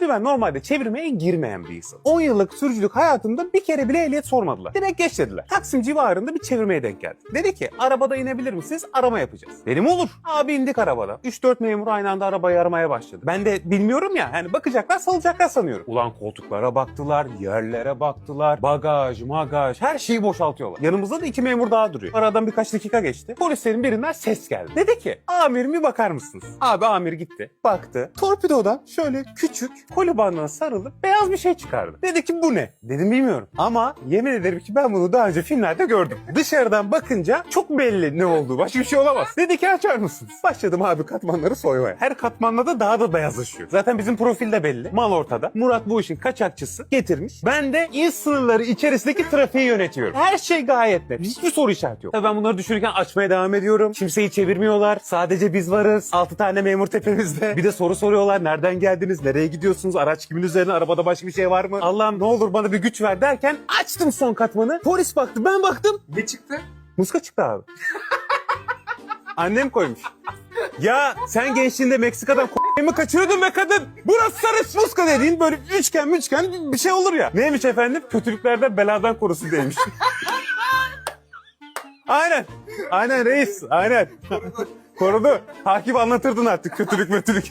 Şimdi ben normalde çevirmeye girmeyen bir insanım. 10 yıllık sürücülük hayatımda bir kere bile ehliyet sormadılar. Direkt geç dediler. Taksim civarında bir çevirmeye denk geldim. Dedi ki arabada inebilir misiniz? Arama yapacağız. Dedim olur. Abi indik arabada. 3-4 memur aynı anda arabayı aramaya başladı. Ben de bilmiyorum ya. Yani bakacaklar salacaklar sanıyorum. Ulan koltuklara baktılar, yerlere baktılar. Bagaj, magaj her şeyi boşaltıyorlar. Yanımızda da iki memur daha duruyor. Aradan birkaç dakika geçti. Polislerin birinden ses geldi. Dedi ki amirim bir bakar mısınız? Abi amir gitti. Baktı. Torpidodan şöyle küçük koli bandına sarılıp beyaz bir şey çıkardı. Dedi ki bu ne? Dedim bilmiyorum. Ama yemin ederim ki ben bunu daha önce filmlerde gördüm. Dışarıdan bakınca çok belli ne olduğu. Başka bir şey olamaz. Dedi ki açar mısınız? Başladım abi katmanları soymaya. Her katmanla da daha da beyazlaşıyor. Zaten bizim profil de belli. Mal ortada. Murat bu işin kaçakçısı getirmiş. Ben de il sınırları içerisindeki trafiği yönetiyorum. Her şey gayet net. Hiçbir soru işareti yok. Tabii ben bunları düşünürken açmaya devam ediyorum. Kimseyi çevirmiyorlar. Sadece biz varız. 6 tane memur tepemizde. Bir de soru soruyorlar. Nereden geldiniz? Nereye gidiyorsunuz? Araç kimin üzerine? Arabada başka bir şey var mı? Allah'ım ne olur bana bir güç ver derken açtım son katmanı. Polis baktı. Ben baktım. Ne çıktı? Muska çıktı abi. Annem koymuş. Ya sen gençliğinde Meksika'dan mi kaçırıyordun be kadın? Burası sarı muska dediğin böyle üçgen üçgen bir şey olur ya. Neymiş efendim? Kötülüklerden beladan korusun demiş. aynen. Aynen reis. Aynen. Korudu. Takip anlatırdın artık kötülük mötülük.